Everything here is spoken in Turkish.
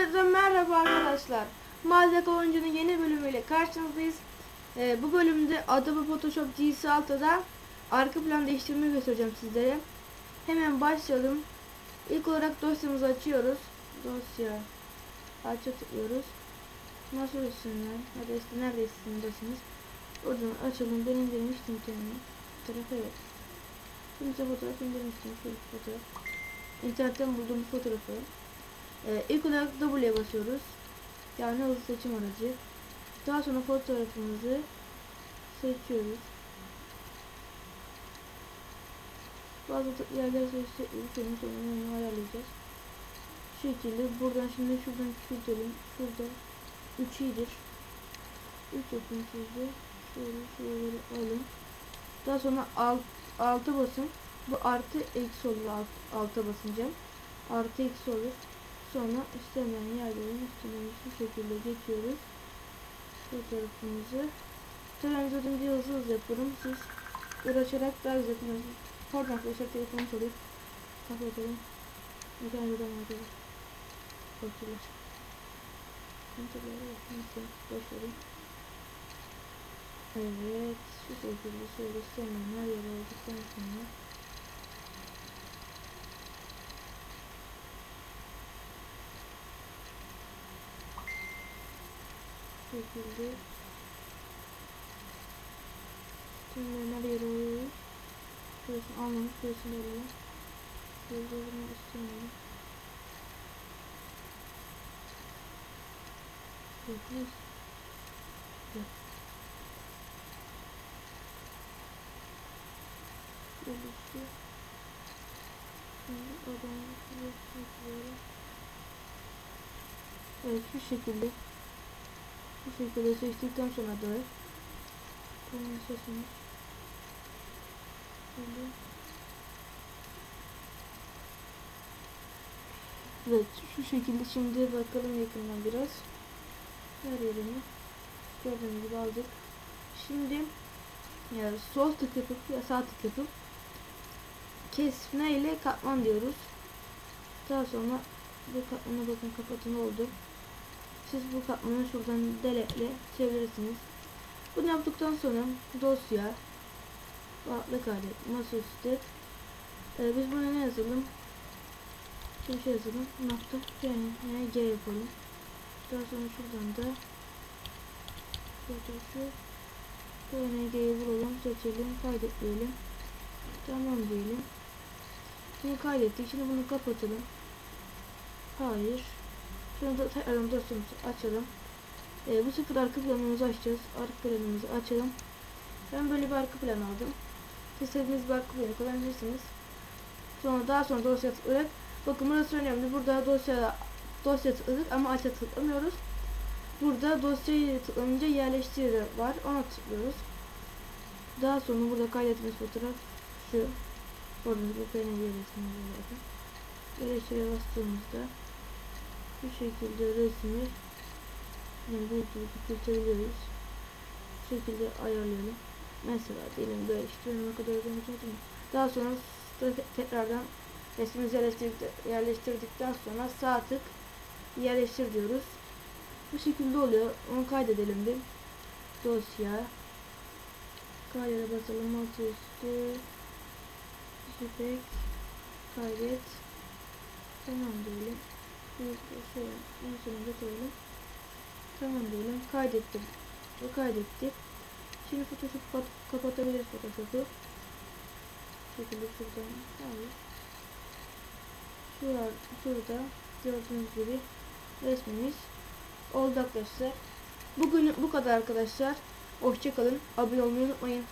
Hepinize merhaba arkadaşlar. Mazdak Oyuncu'nun yeni bölümüyle karşınızdayız. Ee, bu bölümde Adobe Photoshop GS6'da arka plan değiştirmeyi göstereceğim sizlere. Hemen başlayalım. İlk olarak dosyamızı açıyoruz. Dosya. Aça tıklıyoruz. Nasıl üstünden? Hadi neredesin dosyanız? Oradan açalım. Ben indirmiştim kendimi. Tarafa evet. Şimdi fotoğraf indirmiştim. Fotoğraf. İnternetten bulduğum fotoğrafı. Ee, ilk olarak W'ye basıyoruz. Yani hızlı seçim aracı. Daha sonra fotoğrafımızı seçiyoruz. Bazı yerler seçtiğimiz onu ayarlayacağız. Şu şekilde buradan şimdi şuradan küçültelim. Şurada 3 iyidir. 3 yapın sizde. Şöyle şöyle alın. Daha sonra alt, alta basın. Bu artı eksi olur alt, alta basınca. Artı eksi olur. Sonra istenilen yerlerin üstüne şu şekilde geçiyoruz. Fotoğrafımızı. Tabii ben zaten bir hızlı hızlı yapıyorum. Siz uğraşarak daha güzel yapıyorsunuz. Pardon arkadaşlar telefonu çalıyor. Kapatalım. Bir tane buradan yapalım. Bakıyorlar. Kontrolleri yapmışsın. Boş. Evet. Şu şekilde şöyle istenilen her yere olduktan sonra şekilde tümlerin her yere oluyoruz. Şurasını almamış, şurasını alalım. Gözlerimi istemiyorum. Bakınız. Bak. Şöyle şu. Şimdi odamı yapıyorum. Evet şu şekilde. Bu şekilde seçtikten sonra da Tamam sesini. Şimdi. Evet şu şekilde şimdi bakalım yakından biraz. Her yerini gördüğünüz gibi aldık. Şimdi ya sol tık ya sağ tık yapıp kesme ile katman diyoruz. Daha sonra bu katmana bakın kapatın oldu. Siz bu katmanı şuradan deletle çevirirsiniz. Bunu yaptıktan sonra dosya, farklı kaydet, masaüstü. Ee, biz buna ne yazalım? Bir şey yazalım. Nokta yani, G yapalım. Daha sonra şuradan da şu PNG'yi bulalım, seçelim, kaydetleyelim. Tamam diyelim. Şimdi kaydettik. Şimdi bunu kapatalım. Hayır. Şimdi da tekrardan dosyamızı açalım. Ee, bu sefer arka planımızı açacağız. Arka planımızı açalım. Ben böyle bir arka plan aldım. Siz istediğiniz bir arka planı kullanabilirsiniz. Sonra daha sonra dosya tıklayarak bakın burası önemli. Burada dosya dosya tıkladık ama aça tıklamıyoruz. Burada dosyayı tıklanınca yerleştir var. Ona tıklıyoruz. Daha sonra burada kaydettiğimiz fotoğraf şu. Gördüğünüz gibi benim resmimiz zaten. Yerleştire bastığımızda bu şekilde resmi yani küçültebiliyoruz. Bu şekilde ayarlayalım. Mesela diyelim böyle işte ne kadar ödemeyeceğim. Daha sonra te tekrardan resmimizi yerleştirdik, yerleştirdikten sonra sağ tık yerleştir diyoruz. Bu şekilde oluyor. Onu kaydedelim bir. Dosya. Kaydede basalım. Masaüstü. Süpek. Kaydet. Tamam diyelim. Şöyle en sona getirelim. Tamam diyelim. Kaydettim. Bu kaydetti. Şimdi Photoshop kapat kapatabiliriz Photoshop'u. Şekilde şuradan. Hayır. Şurada, şurada gördüğünüz gibi resmimiz oldu arkadaşlar. Bugün bu kadar arkadaşlar. Hoşçakalın. Abone olmayı unutmayın.